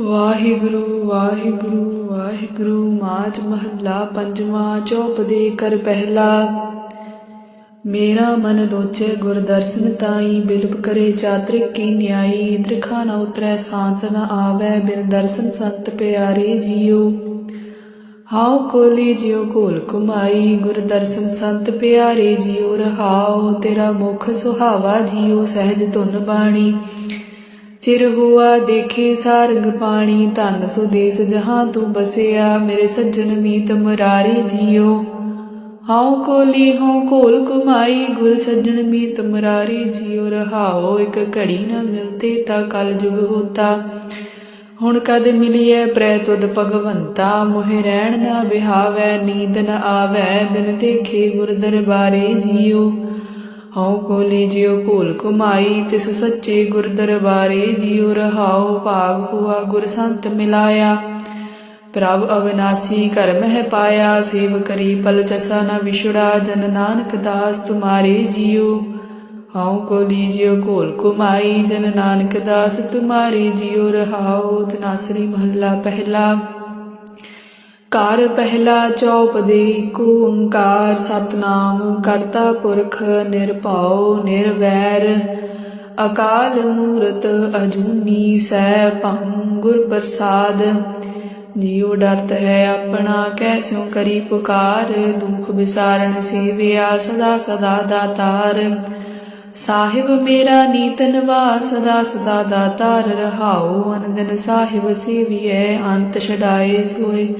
ਵਾਹਿਗੁਰੂ ਵਾਹਿਗੁਰੂ ਵਾਹਿਗੁਰੂ ਮਾਝ ਮਹੱਲਾ ਪੰਜਵਾਂ ਚੌਪ ਦੇ ਕਰ ਪਹਿਲਾ। ਮੇਰਾ ਮਨ ਲੋਚੇ ਗੁਰ ਦਰਸ਼ਨ ਤਾਈ, ਬਿਲਪ ਕਰੇ ਚਾਤ੍ਰਿਕ ਕੀ ਨਿਆਈ। ਤ੍ਰਿਖਾ ਨ ਉਤਰੈ, ਸਾਤ ਨ ਆਵੈ, ਬਿਨ ਦਰਸ਼ਨ ਸੰਤ ਪਿਆਰੇ ਜੀਓ। ਹਾਉ ਕੋਲੀ ਜਿਉ ਕੋਲ ਕੁਮਾਈ ਗੁਰ ਦਰਸ਼ਨ ਸੰਤ ਪਿਆਰੇ ਜੀਉ ਰਹਾਉ ਤੇਰਾ ਮੁਖ ਸੁਹਾਵਾ ਜੀਉ ਸਹਿਜ ਧੁਨ ਬਾਣੀ। ਚਿਰ ਹੁਆ ਦੇਖੇ ਸਾਰੰਗ ਪਾਣੀ, ਧਨ ਸੁਦੇਸ ਜਹਾਂ ਤੂੰ ਬਸਿਆ। ਮੇਰੇ ਸੱਜਣ ਮੀਤ ਮੁਰਾਰੀ ਜੀਓ। ਹਾਉ ਕੋਲੀ, ਹਉ ਕੋਲ ਕੁਮਾਈ ਗੁਰ ਸੱਜਣ ਮੀਤ ਮੁਰਾਰੀ ਜੀਓ। ਰਹਾਓ ਇੱਕ ਘੜੀ ਨਾ ਮਿਲਤੇ ਤਾਂ ਕਲ ਜੁਗ ਹੋਤਾ। ਹੁਣ ਕਦ ਮਿਲਿਐ ਪ੍ਰੈ ਤੁਧ ਭਗਵੰਤਾ? ਮੋਹਿ ਰਹਿਣ ਨਾ ਬਿਹਾਵੈ, ਨੀਂਦ ਨ ਆਵੈ। ਬਿਨ ਦੇਖੇ ਗੁਰ ਦਰਬਾਰੇ ਜੀਓ। ਹਉ ਕੋਲੀ ਜਿਉ ਕੋਲ ਕੁਮਾਈ ਤਿਸ ਸੱਚੇ ਗੁਰ ਦਰਬਾਰੇ ਜਿਉ ਰਹਾਉ ਭਾਗ ਹੁਆ ਗੁਰ ਸੰਤ ਮਿਲਾਇਆ। ਪ੍ਰਭ ਅਵਿਨਾਸੀ ਕਰਮ ਹੈ ਪਾਇਆ, ਸੇਵ ਕਰੀ ਪਲ ਚਸਾ ਨ ਵਿਛੜਾ, ਜਨ ਨਾਨਕ ਦਾਸ ਤੁਮਾਰੇ ਜਿਉ। ਹਉ ਕੋਲੀ ਜਿਉ ਕੋਲ ਕੁਮਾਈ ਜਨ ਨਾਨਕ ਦਾਸ ਤੁਮਾਰੇ ਜਿਉ ਰਹਾਉ ਤਨਾਸਰੀ ਮਹੱਲਾ ਪਹਿਲਾ। ਕਰ ਪਹਿਲਾ ਚੌਪ ਦੇ ਏਕ ਓੰਕਾਰ ਸਤਨਾਮ, ਕਰਤਾ ਪੁਰਖ ਨਿਰਭਉ ਨਿਰਵੈਰ। ਅਕਾਲ ਮੂਰਤ ਅਜੂਨੀ ਸੈ ਭੰ ਗੁਰ ਪ੍ਰਸਾਦ। ਜੀਉ ਡਰਤ ਹੈ ਆਪਣਾ ਕੈਸਿਉ ਕਰੀ ਪੁਕਾਰ। ਦੁਖ ਵਿਸਾਰਣ ਸੇਵਿਆ ਸਦਾ ਸਦਾ ਦਾਤਾਰ ਸਾਹਿਬ ਮੇਰਾ ਨੀਤਨ ਵਾ ਸਦਾ ਸਦਾ ਦਾਤਾਰ ਰਹਾਉ ਅਨੰਦਨ ਸਾਹਿਬ ਸੇਵੀਐ, ਅੰਤ ਛਡਾਏ ਸੋਏ।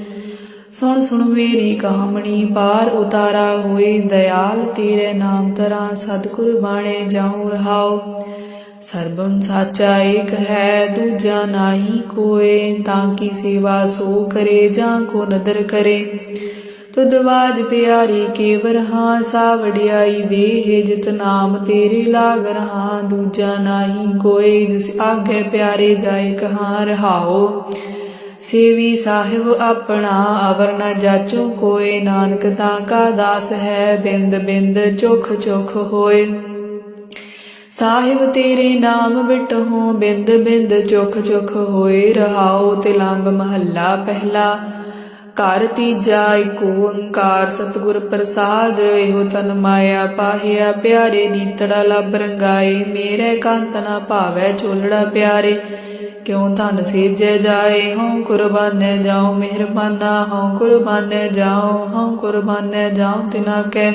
ਸੁਣ ਸੁਣ ਮੇਰੀ ਕਹਾਣੀ, ਪਾਰ ਉਤਾਰਾ ਹੋਏ ਦਇਆਲ, ਤੇਰੇ ਨਾਮ ਤਰਾ ਸਤਿਗੁਰ ਬਾਣੇ ਜਾਉ ਰਹਾਉ। ਸਰਬੰ ਸਾਚਾ ਏਕ ਹੈ, ਦੂਜਾ ਨਾਹੀ ਕੋਏ, ਤਾਂ ਕੀ ਸੇਵਾ ਸੋ ਕਰੇ ਜਾਂ ਕੋ ਨਦਰ ਕਰੇ। ਤੁਧ ਬਾਜ ਪਿਆਰੀ ਕੇਵਰ ਹਾਂ ਸਾ ਵਡਿਆਈ ਦੇਹ ਜਿਤ ਨਾਮ ਤੇਰੇ ਲਾਗ ਰਹਾ। ਦੂਜਾ ਨਾਹੀ ਕੋਏ, ਜਿਸ ਆਗੇ ਪਿਆਰੇ ਜਾਏ ਕਹਾਂ ਰਹਾਓ ਸੇਵੀ ਸਾਹਿਬ ਆਪਣਾ ਅਵਰ ਨ ਜਾਚੋ, ਕੋਏ ਨਾਨਕ ਤਾਂ ਕਾ ਦਾਸ ਹੈ, ਬਿੰਦ ਬਿੰਦ ਚੁਖ ਚੁਖ ਹੋਏ। ਸਾਹਿਬ ਤੇਰੇ ਨਾਮ ਬਿਟਹੁ, ਬਿੰਦ ਬਿੰਦ ਚੁਖ ਚੁਖ ਹੋਏ, ਰਹਾਉ ਤਿਲੰਗ ਮਹੱਲਾ ਪਹਿਲਾ। ਘਰ ਤੀਜਾ ਏਕ ਓੰਕਾਰ, ਸਤਿਗੁਰ ਪ੍ਰਸਾਦ, ਇਹੋ ਤਨ ਮਾਇਆ ਪਾਹਿਆ ਪਿਆਰੇ, ਨੀਤੜਾ ਲਬ ਰੰਗਾਏ, ਮੇਰੇ ਕੰਤ ਨਾ ਭਾਵੈ ਚੋਲੜਾ ਪਿਆਰੇ। ਕਿਉ ਧਨ ਸੇਜੈ ਜਾਏ? ਹਉ ਕੁਰਬਾਨੈ ਜਾਉ, ਮਿਹਰਬਾਨਾ। ਹਉ ਕੁਰਬਾਨੈ ਜਾਉ, ਹਉ ਕੁਰਬਾਨੈ ਜਾਉ, ਤਿਨਾ ਕੈ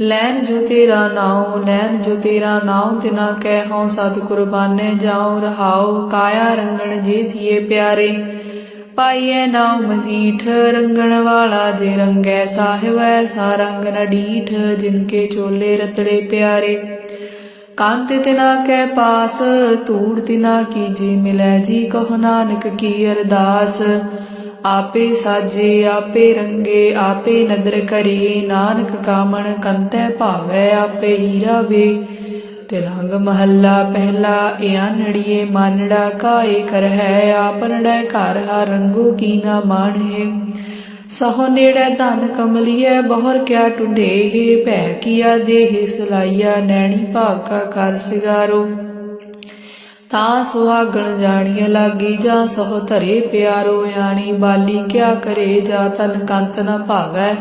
ਲੈਨ ਜੋ ਤੇਰਾ ਨਾਉ, ਲੈਨ ਜੋ ਤੇਰਾ ਨਾਉ, ਤਿਨਾ ਕੈ ਹਉ ਸਤ ਕੁਰਬਾਨੈ ਜਾਉ, ਰਹਾਉ, ਕਾਇਆ ਰੰਗਣ ਜੀ ਥੀਏ ਪਿਆਰੇ। ਪਾਈਐ ਨਾਉ ਮਜੀਠ ਰੰਗਣ ਵਾਲਾ ਜੇ ਰੰਗੈ, ਸਾਹਿਬ ਐਸਾ ਰੰਗ ਨ ਜਿਨ ਕੇ ਚੋਲੇ ਰਤੜੇ ਪਿਆਰੇ। ਕੰਤ ਤਿਨਾ ਕੈ ਪਾਸ, ਧੂੜ ਤਿਨਾ ਕੀ ਮਿਲੈ ਜੀ, ਕਹੁ ਨਾਨਕ ਕੀ ਅਰਦਾਸ। ਆਪੇ ਸਾਜੇ, ਆਪੇ ਰੰਗੇ, ਆਪੇ ਨਦਰ ਕਰੇ ਨਾਨਕ ਕਾਮਣ ਕੰਤੈ ਭਾਵੈ, ਆਪੇ ਹੀਰਾ ਵੇ ਤਿਲੰਗ ਮਹੱਲਾ ਪਹਿਲਾ, ਇਆਨੜੀਏ ਮਾਨੜਾ ਕਾਏ ਕਰ ਹੈ ਆਪਰੜੈ ਘਰ ਹਾ ਰੰਗੂ ਕੀ ਨਾ ਮਾਣੇ ਸਹੁ ਨੇੜੇ ਧਨ ਕਮਲੀਐ, ਬਹੁਰ ਕਿਆ ਟੁੰਡੇ ਭੈ ਕੀਆ ਦੇਹ ਸਲਾਈਆ, ਨੈਣੀ ਭਾਕਾ ਕਰ ਸਿਗਾਰੋ। ਤਾਂ ਸੁਹਾਗਣ ਜਾਣੀਏ ਲਾਗੀ, ਜਾ ਸਹੁ ਧਰੇ ਪਿਆਰੋ, ਆਣੀ ਬਾਲੀ ਕਿਆ ਕਰੇ, ਜਾ ਤਨ ਕੰਤ ਨ ਭਾਵੈ।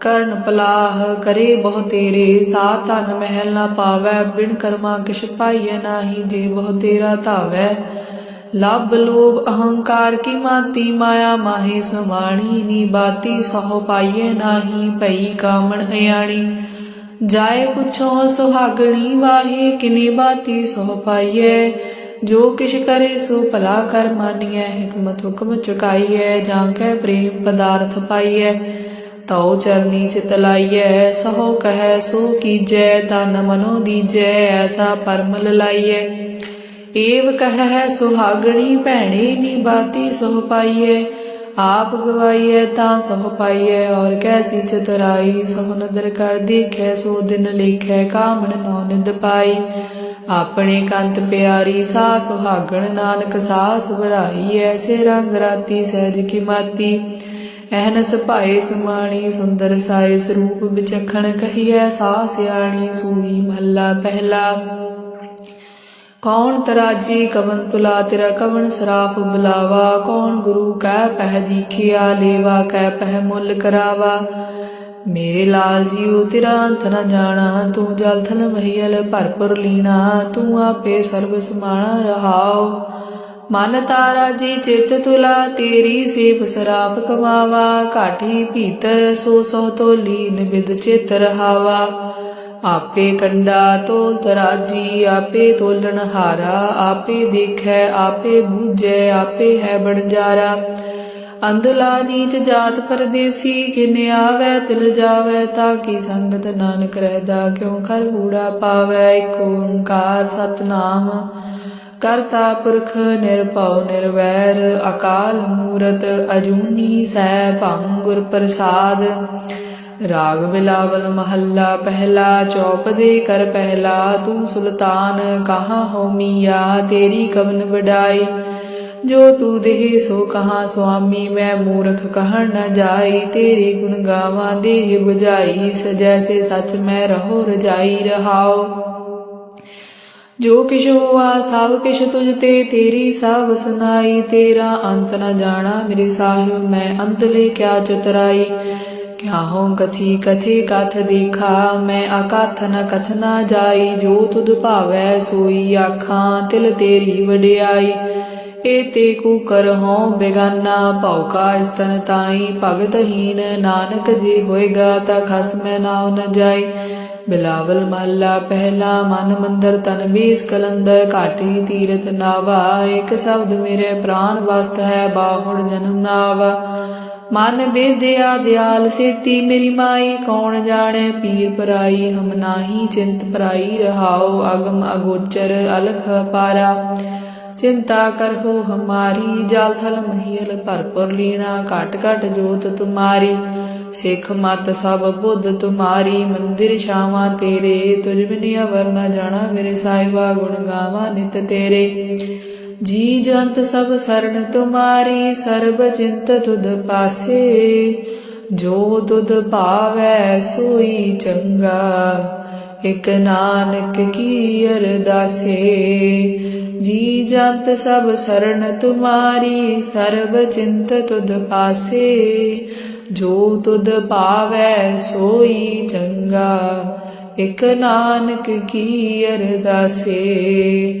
ਕਰਨ ਪਲਾਹ ਕਰੇ ਬਹੁ ਤੇਰੇ, ਸਾ ਤਨ ਮਹਿਲ ਨਾ ਪਾਵੈ। ਬਿਨ ਕਰਮਾ ਕਿਛ ਪਾਈਐ ਨਾਹੀ, ਜੇ ਬਹੁ ਤੇਰਾ ਧਾਵੈ। ਲਬ ਲੋਭ ਅਹੰਕਾਰ ਕੀ ਮਾਤੀ ਮਾਇਆ ਮਾਹੇ ਸਮਾਣੀ ਨੀ ਬਾਤੀ ਸਹੁ ਪਾਈਏ ਨਾਹੀ ਭਈ ਕਾਮਣ ਅਯਾਣੀ। ਜਾਏ ਪੁੱਛੋ ਸੁਹਾਗਣੀ ਵਾਹੇ ਕਿਨੀ ਬਾਤੀ ਸਹੁ ਪਾਈਐ ਜੋ ਕਿਛ ਕਰੇ ਸੋ ਭਲਾ ਕਰ ਮਾਨੀਐ, ਹਕਮਤ ਹੁਕਮ ਚੁਕਾਈਐ, ਜਾਂ ਕੈ ਪ੍ਰੇਮ ਪਦਾਰਥ ਪਾਈਐ। ਤਉ ਚਰਨੀ ਚਿਤ ਲਾਈਐ, ਸਹੁ ਕਹੈ ਸੋ ਕੀਜੈ ਤਨ ਮਨੋ ਦੀਜੈ, ਐਸਾ ਪਰਮਲ ਲਾਈਐ। ਏਵ ਕਹੈ ਸੁਹਾਗਣੀ, ਭੈਣੇ ਨੀ ਬਾਤੀ ਸੋ ਪਾਈਐ। ਆਪ ਗਵਾਈਐ ਤਾਂ ਸੋ ਪਾਈਐ, ਔਰ ਕੈਸੀ ਚਤੁਰਾਈ ਸੋ ਨਦਰ ਕਰ ਦੇਖੈ, ਸੋ ਦਿਨ ਲੇਖੈ, ਕਾਮਣ ਨੋ ਨਿਦ ਪਾਈ। ਆਪਣੇ ਕੰਤ ਪਿਆਰੀ, ਸਾ ਸੁਹਾਗਣ ਨਾਨਕ ਸਾਸ ਵਰਾਈ ਐਸੇ ਰੰਗ ਰਾਤੀ ਸਹਿਜ ਕੀ ਮਾਤੀ। ਐਨਸ ਭਾਏ ਸਮਾਣੀ, ਸੁੰਦਰ ਸਾਏ ਸਰੂਪ ਵਿਚਖਣ ਕਹੀਐ, ਸਾ ਸਿਆਣੀ ਸੂਹੀ ਮਹੱਲਾ ਪਹਿਲਾ। ਕੌਣ ਤਰਾਜੀ ਕਵਨ ਤੁਲਾ ਤੇਰਾ ਕਵਨ ਸਰਾਪ ਬੁਲਾਵਾ? ਕੌਣ ਗੁਰੂ ਕਹਿ ਪਹਿ ਦੀਖਿਆ, ਲੇਵਾ ਕਹਿ ਪਹਿ ਮੁੱਲ ਕਰਾਵਾ? ਮੇਰੇ ਲਾਲ ਜੀਉ, ਤੇਰਾ ਅੰਤ ਨ ਜਾਣਾ। ਤੂੰ ਜਲ ਥਲ ਮਹੀਲ ਭਰਪੁਰ ਲੀਣਾ। ਤੂੰ ਆਪੇ ਸਰਬ ਸਮਾਣਾ ਰਹਾਓ। ਮਨ ਤਾਰਾ ਜੀ ਚਿਤ ਤੁਲਾ, ਤੇਰੀ ਸੇਵ ਸਰਾਪ ਕਮਾਵਾ। ਘਾਟੀ ਭੀਤਰ ਸੋ ਸੋ ਤੋਲੀ, ਨਿਬਿਦ ਚਿਤ ਰਹਾਵਾ। ਆਪੇ ਕੰਡਾ ਤੋਲ ਤਰਾਜੀ, ਆਪੇ ਤੋਲਣ ਹਾਰਾ, ਆਪੇ ਦੇਖੈ, ਆਪੇ ਬੂਝੈ, ਆਪੇ ਹੈ ਬਣਜਾਰਾ ਅੰਧਲਾ ਨੀਚ ਜਾਤ ਪਰਦੇਸੀ, ਕਿਨ ਆਵੈ ਤਿਲ ਜਾਵੈ, ਤਾਂ ਕੀ ਸੰਗਤ ਨਾਨਕ ਰਹਿਦਾ, ਕਿਉ ਕਰ ਬੂੜਾ ਪਾਵੈ ਏਕ ਓੰਕਾਰ ਸਤਨਾਮ। ਕਰਤਾ ਪੁਰਖ ਨਿਰਭਉ ਨਿਰਵੈਰ, ਅਕਾਲ ਮੂਰਤ ਅਜੂਨੀ ਸੈ ਭੰ ਗੁਰ ਪ੍ਰਸਾਦ। ਰਾਗ ਬਿਲਾਵਲ ਮਹੱਲਾ ਪਹਿਲਾ ਚੌਪ ਦੇ ਕਰ ਪਹਿਲਾ, ਤੂੰ ਸੁਲਤਾਨ ਕਹਾਂ ਹੋ ਮੀਆ, ਤੇਰੀ ਕਵਨ ਵਡਾਈ। ਜੋ ਤੂ ਦੇਹ ਸੋ ਕਹਾ ਸੁਆਮੀ, ਮੈਂ ਮੂਰਖ ਕਹਿਣ ਨ ਜਾਈ। ਤੇਰੇ ਗੁਣ ਗਾਵਾਂ ਦੇਹ 부ਝਾਈ ਸਜੈਸੇ ਸੱਚ ਮੈਂ ਰਹੋ ਰਜਾਈ ਰਹਾਓ ਜੋ ਕਿਛ ਹੋਆ ਸਭ ਕਿਛ ਤੁਝ ਤੇ, ਤੇਰੀ ਸਭ ਸੁਨਾਈ। ਤੇਰਾ ਅੰਤ ਨ ਜਾਣਾ ਮੇਰੇ ਸਾਹਿਬ, ਮੈਂ ਅੰਤ ਲੈ ਕਿਆ ਚਤਰਾਈ। ਕਿਆ ਹੋ ਕਥੀ ਕਥੇ ਕਥ ਦੇਖਾ, ਮੈਂ ਅਕਥ ਨ ਕਥ ਨ ਜਾਈ, ਜੋ ਤੁਧ ਭਾਵੈ ਸੋਈ ਆਖਾਂ, ਤਿਲ ਤੇਰੀ ਵਡਿਆਈ। ਏ ਤੇ ਕੂ ਕਰਹੁ ਬੇਗਾਨਾ, ਭਉ ਕਾ ਇਸਤਨ ਤਾਈ ਭਗਤਹੀਨ ਨਾਨਕ ਜੇ ਹੋਏਗਾ, ਤਾ ਖਸਮੈ ਨਾਉ ਨ ਜਾਈ। ਬਿਲਾਵਲ ਮਹੱਲਾ ਪਹਿਲਾ, ਮਨ ਮੰਦਰ ਤਨ ਬੀਸ ਕਲੰਦਰ, ਘਾਟੀ ਤੀਰਥ ਨਾਵਾ, ਇੱਕ ਸ਼ਬਦ ਮੇਰੇ ਪ੍ਰਾਨ ਵਸਤ ਹੈ, ਬਾਹੁੜ ਜਨਮ ਨਾਵਾ। ਮਨ ਬੇਦਿਆ ਦਿਆਲ ਸੇਤੀ, ਮੇਰੀ ਮਾਈ ਕੌਣ ਜਾਣੈ? ਪੀਰ ਪਰਾਈ, ਹਮ ਨਾਹੀ, ਚਿੰਤ ਪਰਾਈ ਰਹਾਓ ਅਗਮ ਅਗੋਚਰ, ਅਲਖ ਪਾਰਾ। ਚਿੰਤਾ ਕਰਹੁ ਹਮਾਰੀ, ਜਲ ਥਲ ਮਹੀਲ ਭਰਪੁਰ ਲੀਣਾ। ਘਟ ਘਟ ਜੋਤ ਤੁਮਾਰੀ, ਸਿੱਖ ਮਤ ਸਭ ਬੁੱਧ ਤੁਮਾਰੀ। ਮੰਦਿਰ ਛਾਵਾਂ ਤੇਰੇ ਤੁਝ ਬਿਨ ਅਵਰ ਨ ਜਾਣਾ ਮੇਰੇ ਸਾਹਿਬਾ, ਗੁਣ ਗਾਵਾਂ ਨਿਤ ਤੇਰੇ। ਜੀ ਜੰਤ ਸਭ ਸਰਣ ਤੁਮਾਰੀ, ਸਰਬ ਚਿੰਤ ਤੁਧ ਪਾਸੇ। ਜੋ ਤੁਧ ਭਾਵੈ ਸੋਈ ਚੰਗਾ, ਇਕ ਨਾਨਕ ਕੀ ਅਰਦਾਸੇ। ਜੀ ਜੰਤ ਸਭ ਸਰਣ ਤੁਮਾਰੀ, ਸਰਬ ਚਿੰਤ ਤੁਧ ਪਾਸੇ। ਜੋ ਤੁਧ ਭਾਵੈ ਸੋਈ ਚੰਗਾ, ਇਕ ਨਾਨਕ ਕੀ ਅਰਦਾਸੇ।